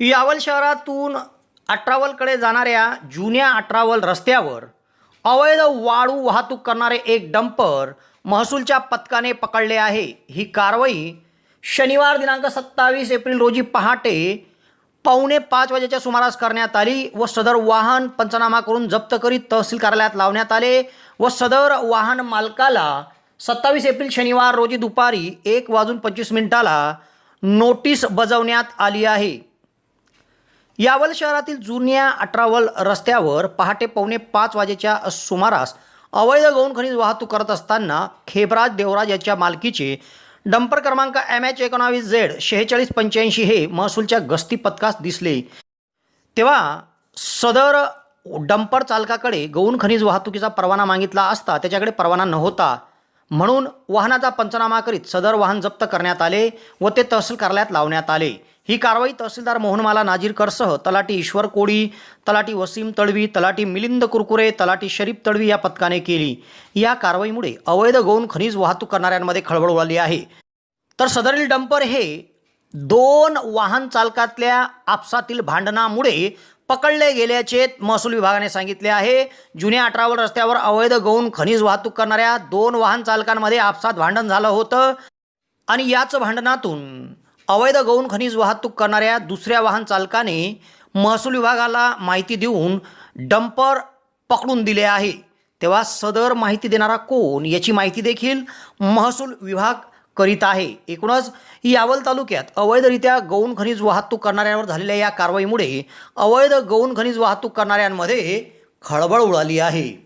यावल शहरातून अठरावलकडे जाणाऱ्या जुन्या अठरावल रस्त्यावर अवैध वाळू वाहतूक करणारे एक डंपर महसूलच्या पथकाने पकडले आहे. ही कारवाई शनिवार दिनांक सत्तावीस एप्रिल रोजी पहाटे पावणे पाच वाजेच्या सुमारास करण्यात आली व सदर वाहन पंचनामा करून जप्त करीत तहसील कार्यालयात लावण्यात आले व सदर वाहन मालकाला सत्तावीस एप्रिल शनिवार रोजी दुपारी एक वाजून पंचवीस मिनिटाला नोटीस बजावण्यात आली आहे. यावल शहरातील जुन्या अठरावल रस्त्यावर पहाटे पावणे पाच वाजेच्या सुमारास अवैध गौण खनिज वाहतूक करत असताना खेबराज देवराज याच्या मालकीचे डंपर क्रमांक एम एच एकोणावीस झेड शेहेचाळीस पंच्याऐंशी हे महसूलच्या गस्ती पथकास दिसले. तेव्हा सदर डंपर चालकाकडे गौण खनिज वाहतुकीचा परवाना मागितला असता त्याच्याकडे परवाना नव्हता. म्हणून वाहनाचा पंचनामा करीत सदर वाहन जप्त करण्यात आले व ते तहसील कार्यालयात लावण्यात आले. ही कारवाई तहसीलदार मोहनमाला नाजीरकरसह तलाटी ईश्वर कोळी तलाटी वसीम तळवी तलाटी मिलिंद कुरकुरे तलाटी शरीफ तळवी या पथकाने केली. या कारवाईमुळे अवैध गौण खनिज वाहतूक करणाऱ्यांमध्ये खळबळ उडाली आहे. तर सदरील डंपर हे दोन वाहन चालकातल्या आपसातील भांडणामुळे पकडले गेल्याचे महसूल विभागाने सांगितले आहे. जुन्या अठरावर रस्त्यावर अवैध गौण खनिज वाहतूक करणाऱ्या दोन वाहन चालकांमध्ये आपसात भांडण झालं होतं. आणि याच भांडणातून अवैध गौण खनिज वाहतूक करणाऱ्या दुसऱ्या वाहन चालकाने महसूल विभागाला माहिती देऊन डंपर पकडून दिले आहे. तेव्हा सदर माहिती देणारा कोण याची माहिती देखील महसूल विभाग करीत आहे. एकूणच यावल तालुक्यात अवैधरित्या गौण खनिज वाहतूक करणाऱ्यांवर झालेल्या या कारवाईमुळे अवैध गौण खनिज वाहतूक करणाऱ्यांमध्ये खळबळ उडाली आहे.